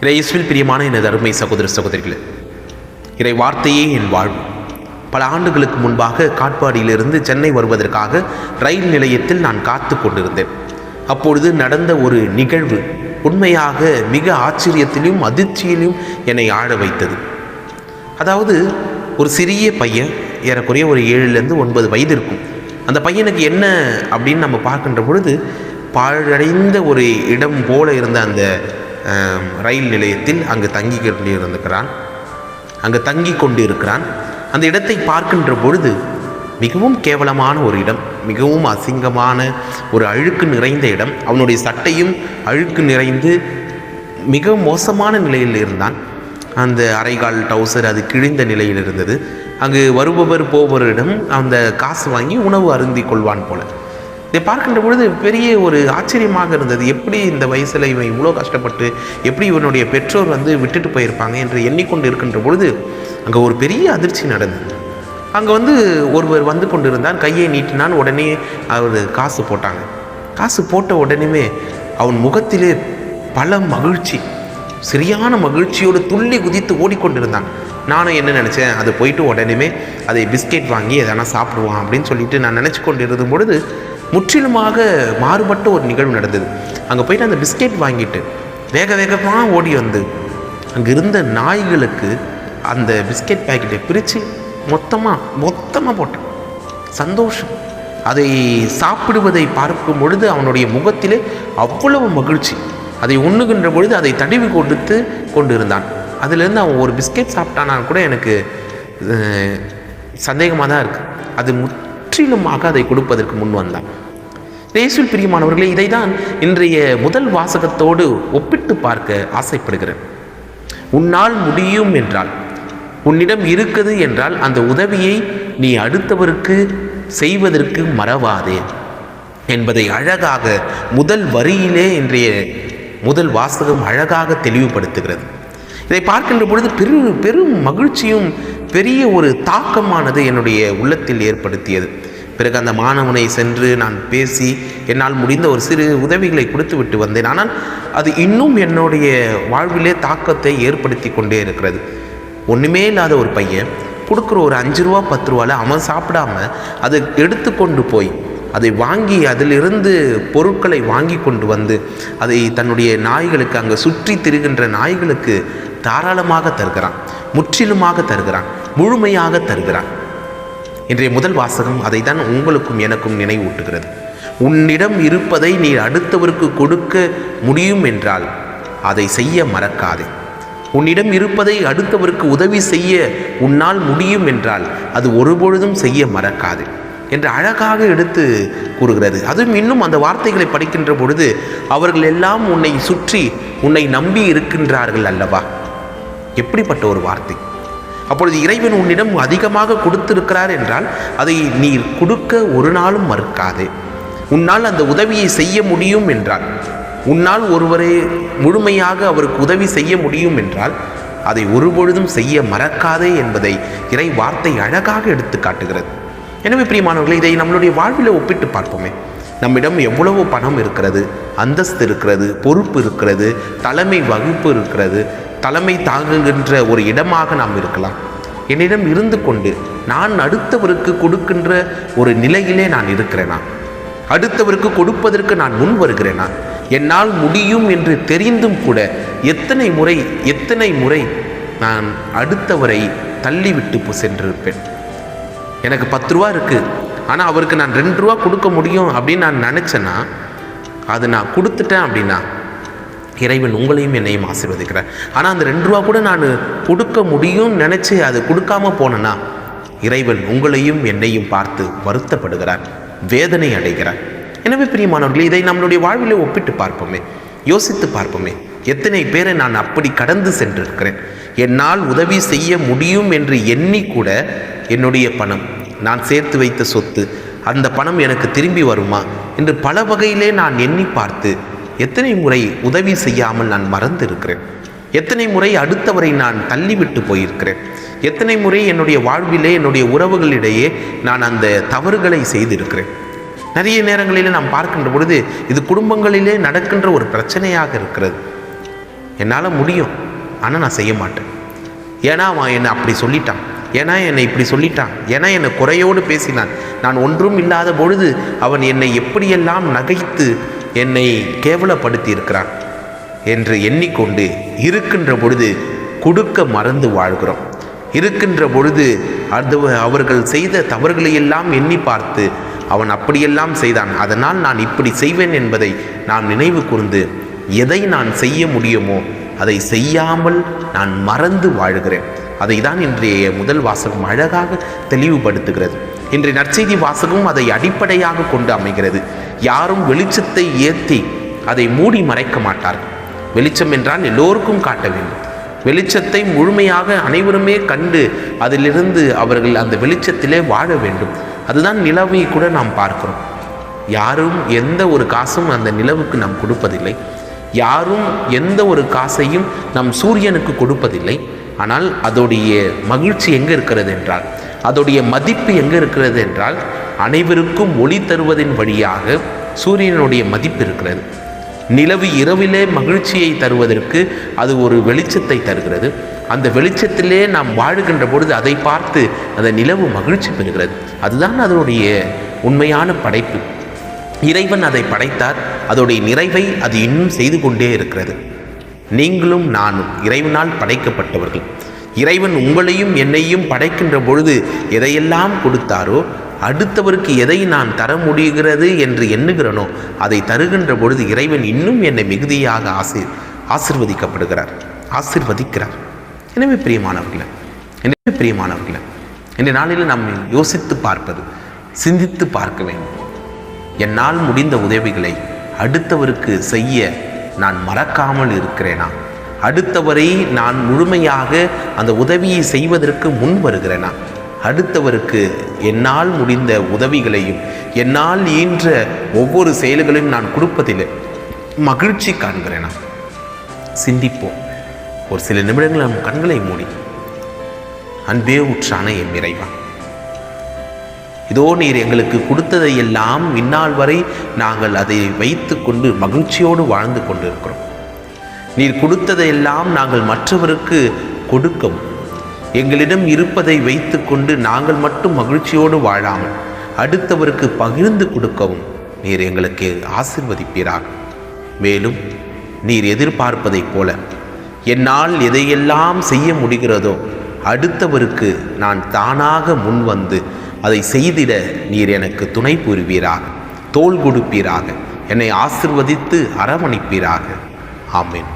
இறையேசுவில் பிரியமான எனது அருமை சகோதர சகோதரிகளே இறை வார்த்தையே என் வாழ்வு. பல ஆண்டுகளுக்கு முன்பாக காட்பாடியிலிருந்து சென்னை வருவதற்காக ரயில் நிலையத்தில் நான் காத்து கொண்டிருந்தேன். அப்பொழுது நடந்த ஒரு நிகழ்வு உண்மையாக மிக ஆச்சரியத்திலும் அதிர்ச்சியிலும் என்னை ஆழ வைத்தது. அதாவது ஒரு சிறிய பையன் ஏறக்குறைய ஒரு ஏழுலேருந்து ஒன்பது வயது இருக்கும் அந்த பையனுக்கு என்ன அப்படின்னு நம்ம பார்க்கின்ற பொழுது பாழடைந்த ஒரு இடம் போல இருந்த அந்த ரயில் நிலையத்தில் அங்கு தங்கி கொண்டு இருந்திருக்கிறான் அங்கு தங்கி கொண்டு இருக்கிறான் அந்த இடத்தை பார்க்கின்ற பொழுது மிகவும் கேவலமான ஒரு இடம் மிகவும் அசிங்கமான ஒரு அழுக்கு நிறைந்த இடம். அவனுடைய சட்டையும் அழுக்கு நிறைந்து மிக மோசமான நிலையில் இருந்தான். அந்த அரைகால் டவுசர் அது கிழிந்த நிலையில் இருந்தது. அங்கு வருபவர் போபவரிடம் அந்த காசு வாங்கி உணவு அருந்தி கொள்வான் போல. இதை பார்க்கின்ற பொழுது பெரிய ஒரு ஆச்சரியமாக இருந்தது. எப்படி இந்த வயசில் இவன் இவ்வளோ கஷ்டப்பட்டு எப்படி இவனுடைய பெற்றோர் வந்து விட்டுட்டு போயிருப்பாங்க என்று எண்ணிக்கொண்டு இருக்கின்ற பொழுது அங்கே ஒரு பெரிய அதிர்ச்சி நடந்தது. அங்கே வந்து ஒருவர் வந்து கொண்டிருந்தான் கையை நீட்டினான் உடனே அவர் காசு போட்டாங்க. காசு போட்ட உடனேமே அவன் முகத்திலே பல மகிழ்ச்சி சரியான மகிழ்ச்சியோடு துள்ளி குதித்து ஓடிக்கொண்டிருந்தான். நானும் என்ன நினச்சேன் அது போயிட்டு உடனே அதை பிஸ்கெட் வாங்கி எதனா சாப்பிடுவான் அப்படின்னு சொல்லிட்டு நான் நினச்சி கொண்டு இருந்த பொழுது முற்றிலுமாக மாறுபட்ட ஒரு நிகழ்வு நடந்தது. அங்கே போயிட்டு அந்த பிஸ்கெட் வாங்கிட்டு வேக வேகமாக ஓடி வந்து அங்கே இருந்த நாய்களுக்கு அந்த பிஸ்கெட் பேக்கெட்டை பிரித்து மொத்தமாக மொத்தமாக போட்டான். சந்தோஷம். அதை சாப்பிடுவதை பார்க்கும் பொழுது அவனுடைய முகத்திலே அவ்வளவு மகிழ்ச்சி. அதை உண்ணுகின்ற பொழுது அதை தடவி கொடுத்து கொண்டு இருந்தான் அதிலிருந்து அவன் ஒரு பிஸ்கெட் சாப்பிட்டானா கூட எனக்கு சந்தேகமாக தான் இருக்குது அது முற்றிலுமாக அதை கொடுப்பதற்கு முன் வந்தான். இயேசுவில் பிரியமானவர்களே இதை தான் இன்றைய முதல் வாசகத்தோடு ஒப்பிட்டு பார்க்க ஆசைப்படுகிறேன். உன்னால் முடியும் என்றால் உன்னிடம் இருக்குது என்றால் அந்த உதவியை நீ அடுத்தவருக்கு செய்வதற்கு மறவாதே என்பதை அழகாக முதல் வரியிலே இன்றைய முதல் வாசகம் அழகாக தெளிவுபடுத்துகிறது. இதை பார்க்கின்ற பொழுது பெரு பெரும் மகிழ்ச்சியும் பெரிய ஒரு தாக்கமானது என்னுடைய உள்ளத்தில் ஏற்படுத்தியது. பிறகு அந்த மாணவனை சென்று நான் பேசி என்னால் முடிந்த ஒரு சிறு உதவிகளை கொடுத்து விட்டு வந்தேன். ஆனால் அது இன்னும் என்னுடைய வாழ்விலே தாக்கத்தை ஏற்படுத்தி கொண்டே இருக்கிறது. ஒன்றுமே இல்லாத ஒரு பையன் கொடுக்குற ஒரு அஞ்சு ரூபா பத்து ரூபாவில் அவன் சாப்பிடாம அதை எடுத்துக்கொண்டு போய் அதை வாங்கி அதிலிருந்து பொருட்களை வாங்கி கொண்டு வந்து அதை தன்னுடைய நாய்களுக்கு அங்கே சுற்றி திரிகின்ற நாய்களுக்கு தாராளமாக தருகிறான் முற்றிலுமாக தருகிறான் முழுமையாக தருகிறான். இன்றைய முதல் வாசகம் அதை தான் உங்களுக்கும் எனக்கும் நினைவூட்டுகிறது. உன்னிடம் இருப்பதை நீ அடுத்தவருக்கு கொடுக்க முடியும் என்றால் அதை செய்ய மறக்காதே. உன்னிடம் இருப்பதை அடுத்தவருக்கு உதவி செய்ய உன்னால் முடியும் என்றால் அது ஒருபொழுதும் செய்ய மறக்காது என்று அழகாக எடுத்து கூறுகிறது. அதுவும் இன்னும் அந்த வார்த்தைகளை படிக்கின்ற பொழுது அவர்கள் எல்லாம் உன்னை சுற்றி உன்னை நம்பி இருக்கின்றார்கள் அல்லவா? எப்படிப்பட்ட ஒரு வார்த்தை? அப்பொழுது இறைவன் உன்னிடம் அதிகமாக கொடுத்திருக்கிறார் என்றால் அதை நீ கொடுக்க ஒரு நாளும் மறுக்காதே. உன்னால் அந்த உதவியை செய்ய முடியும் என்றால் உன்னால் ஒருவரை முழுமையாக அவருக்கு உதவி செய்ய முடியும் என்றால் அதை ஒருபொழுதும் செய்ய மறக்காதே என்பதை இறை வார்த்தை அழகாக எடுத்து காட்டுகிறது எனவே பிரியமானவர்களே இதை நம்மளுடைய வாழ்வில் ஒப்பிட்டு பார்ப்போமே. நம்மிடம் எவ்வளவு பணம் இருக்கிறது அந்தஸ்து இருக்கிறது பொறுப்பு இருக்கிறது தலைமை வகுப்பு இருக்கிறது தலைமை தாங்குகின்ற ஒரு இடமாக நாம் இருக்கலாம். என்னிடம் இருந்து கொண்டு நான் அடுத்தவருக்கு கொடுக்கின்ற ஒரு நிலையிலே நான் இருக்கிறேனா? அடுத்தவருக்கு கொடுப்பதற்கு நான் முன் வருகிறேனா? என்னால் முடியும் என்று தெரிந்தும் கூட எத்தனை முறை எத்தனை முறை நான் அடுத்தவரை தள்ளிவிட்டு சென்றிருப்பேன். எனக்கு பத்து ரூபா இருக்குது ஆனால் அவருக்கு நான் ரெண்டு ரூபா கொடுக்க முடியும் அப்படின்னு நான் நினச்சேன்னா அது நான் கொடுத்துட்டேன் அப்படின்னா இறைவன் உங்களையும் என்னையும் ஆசீர்வதிக்கிறார். ஆனால் அந்த ரெண்டு ரூபா கூட நான் கொடுக்க முடியும்னு நினச்சி அது கொடுக்காம போனேன்னா இறைவன் உங்களையும் என்னையும் பார்த்து வருத்தப்படுகிறார் வேதனை அடைகிறார். எனவே பிரியமானவர்களே இதை நம்மளுடைய வாழ்விலே ஒப்பிட்டு பார்ப்போமே யோசித்து பார்ப்போமே எத்தனை பேரை நான் அப்படி கடந்து சென்றிருக்கிறேன்? என்னால் உதவி செய்ய முடியும் என்று எண்ணி கூட என்னுடைய பணம் நான் சேர்த்து வைத்த சொத்து அந்த பணம் எனக்கு திரும்பி வருமா என்று பல வகையிலே நான் எண்ணி பார்த்து எத்தனை முறை உதவி செய்யாமல் நான் மறந்து இருக்கிறேன் எத்தனை முறை அடுத்தவரை நான் தள்ளிவிட்டு போயிருக்கிறேன்? எத்தனை முறை என்னுடைய வாழ்விலே என்னுடைய உறவுகளிடையே நான் அந்த தவறுகளை செய்திருக்கிறேன்? நிறைய நேரங்களிலே நாம் பார்க்கின்ற பொழுது இது குடும்பங்களிலே நடக்கின்ற ஒரு பிரச்சனையாக இருக்கிறது. என்னால் முடியும். ஆனால் நான் செய்ய மாட்டேன். ஏன்னா அவன் என்னை அப்படி சொல்லிட்டான். ஏன்னா என்னை இப்படி சொல்லிட்டான். ஏன்னா என்னை குறையோடு பேசினான். நான் ஒன்றும் இல்லாத பொழுது அவன் என்னை எப்படியெல்லாம் நகைத்து என்னை கேவலப்படுத்தி இருக்கிறான் என்று எண்ணிக்கொண்டு இருக்கின்ற பொழுது கொடுக்க மறந்து வாழ்கிறோம். இருக்கின்ற பொழுது அது அவர்கள் செய்த தவறுகளை எல்லாம் எண்ணி பார்த்து அவன் அப்படியெல்லாம் செய்தான். அதனால் நான் இப்படி செய்வேன் என்பதை நான் நினைவு கூர்ந்து எதை நான் செய்ய முடியுமோ அதை செய்யாமல் நான் மறந்து வாழ்கிறேன். அதை தான் இன்றைய முதல் வாசகம் அழகாக தெளிவுபடுத்துகிறது. இன்றைய நற்செய்தி வாசகம் அதை அடிப்படையாக கொண்டு அமைகிறது. யாரும் வெளிச்சத்தை ஏற்றி அதை மூடி மறைக்க மாட்டார்கள். வெளிச்சம் என்றால் எல்லோருக்கும் காட்ட வேண்டும். வெளிச்சத்தை முழுமையாக அனைவருமே கண்டு அதிலிருந்து அவர்கள் அந்த வெளிச்சத்திலே வாழ வேண்டும். அதுதான் நிலவை கூட நாம் பார்க்கிறோம். யாரும் எந்த ஒரு காசும் அந்த நிலவுக்கு நாம் கொடுப்பதில்லை. யாரும் எந்த ஒரு காசையும் நம் சூரியனுக்கு கொடுப்பதில்லை. ஆனால் அதோடைய மகிழ்ச்சி எங்கே இருக்கிறது என்றால் அதோடைய மதிப்பு எங்கே இருக்கிறது என்றால் அனைவருக்கும் ஒளி தருவதன் வழியாக சூரியனுடைய மதிப்பு இருக்கிறது. நிலவு இரவிலே மகிழ்ச்சியை தருவதற்கு அது ஒரு வெளிச்சத்தை தருகிறது. அந்த வெளிச்சத்திலே நாம் வாழுகின்ற பொழுது அதை பார்த்து அந்த நிலவு மகிழ்ச்சி பெறுகிறது. அதுதான் அதனுடைய உண்மையான படைப்பு. இறைவன் அதை படைத்தார். அதோடைய நிறைவை அது இன்னும் செய்து கொண்டே இருக்கிறது. நீங்களும் நானும் இறைவனால் படைக்கப்பட்டவர்கள். இறைவன் உங்களையும் என்னையும் படைக்கின்ற பொழுது எதையெல்லாம் கொடுத்தாரோ அடுத்தவருக்கு எதை நான் தர முடிகிறது என்று எண்ணுகிறனோ அதை தருகின்ற பொழுது இறைவன் இன்னும் என்னை மிகுதியாக ஆசி ஆசிர்வதிக்கப்படுகிறார் ஆசிர்வதிக்கிறார். எனவே பிரியமானவர்களே எனவே பிரியமானவர்களே இந்த நாளில் நாம் யோசித்து பார்ப்பது சிந்தித்து பார்க்க வேண்டும். என்னால் முடிந்த உதவிகளை அடுத்தவருக்கு செய்ய நான் மறக்காமல் இருக்கிறேனா? அடுத்தவரை நான் முழுமையாக அந்த உதவியை செய்வதற்கு முன் வருகிறேனா? அடுத்தவருக்கு என்னால் முடிந்த உதவிகளையும் என்னால் ஈன்ற ஒவ்வொரு செயல்களையும் நான் கொடுப்பதில் மகிழ்ச்சி காண்கிறேனா? சிந்திப்போம். ஒரு சில நிமிடங்கள் நம் கண்களை மூடி. அன்பே உற்றான என் இறைவா. இதோ நீர் எங்களுக்கு கொடுத்ததை எல்லாம் இந்நாள் வரை நாங்கள் அதை வைத்து கொண்டு மகிழ்ச்சியோடு வாழ்ந்து கொண்டிருக்கிறோம். நீர் கொடுத்ததையெல்லாம் நாங்கள் மற்றவருக்கு கொடுக்கவும். எங்களிடம் இருப்பதை வைத்துக்கொண்டு நாங்கள் மட்டும் மகிழ்ச்சியோடு வாழாமல் அடுத்தவருக்கு பகிர்ந்து கொடுக்கவும் நீர் எங்களுக்கு ஆசிர்வதிப்பீராக. மேலும் நீர் எதிர்பார்ப்பதைப் போல என்னால் எதையெல்லாம் செய்ய முடிகிறதோ அடுத்தவருக்கு நான் தானாக முன் வந்து அதை செய்திட நீர் எனக்கு துணை புரிவீராக தோள் கொடுப்பீராக என்னை ஆசிர்வதித்து அரவணைப்பீராக. ஆமென்.